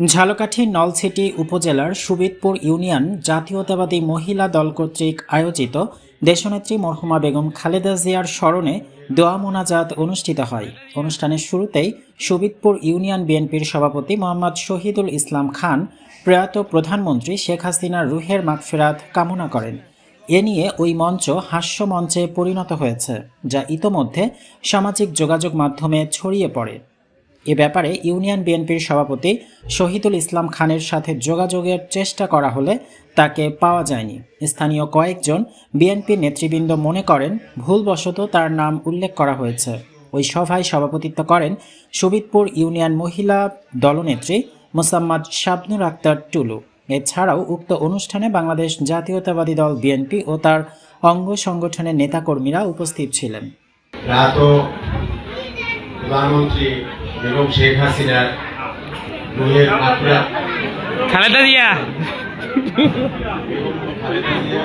ঝালকাঠি নলছিটি উপজেলার সুবিদপুর ইউনিয়ন জাতীয়তাবাদী মহিলা দল কর্তৃক আয়োজিত দেশনেত্রী মরহুমা বেগম খালেদা জিয়ার স্মরণে দোয়া মোনাজাত অনুষ্ঠিত হয়। অনুষ্ঠানের শুরুতেই সুবিদপুর ইউনিয়ন বিএনপির সভাপতি মোহাম্মদ শহীদুল ইসলাম খান প্রয়াত প্রধানমন্ত্রী শেখ হাসিনার রুহের মাগফিরাত কামনা করেন। এ নিয়ে ওই মঞ্চ হাস্য মঞ্চে পরিণত হয়েছে, যা ইতোমধ্যে সামাজিক যোগাযোগ মাধ্যমে ছড়িয়ে পড়ে। এ ব্যাপারে ইউনিয়ন বিএনপির সভাপতি শহীদুল ইসলাম খানের সাথে যোগাযোগের চেষ্টা করা হলে তাকে পাওয়া যায়নি। স্থানীয় কয়েকজন বিএনপি নেতৃবৃন্দ মনে করেন ভুলবশত তার নাম উল্লেখ করা হয়েছে। ওই সভায় সভাপতিত্ব করেন সুবিদপুর ইউনিয়ন মহিলা দলনেত্রী মোসাম্মদ শাবনুর আক্তার টুলু। এছাড়াও উক্ত অনুষ্ঠানে বাংলাদেশ জাতীয়তাবাদী দল বিএনপি ও তার অঙ্গ সংগঠনের নেতাকর্মীরা উপস্থিত ছিলেন। প্রধানমন্ত্রী বেগম শেখ হাসিনার রুহের মাত্রা খালেদা জিয়া। খালেদা জিয়া।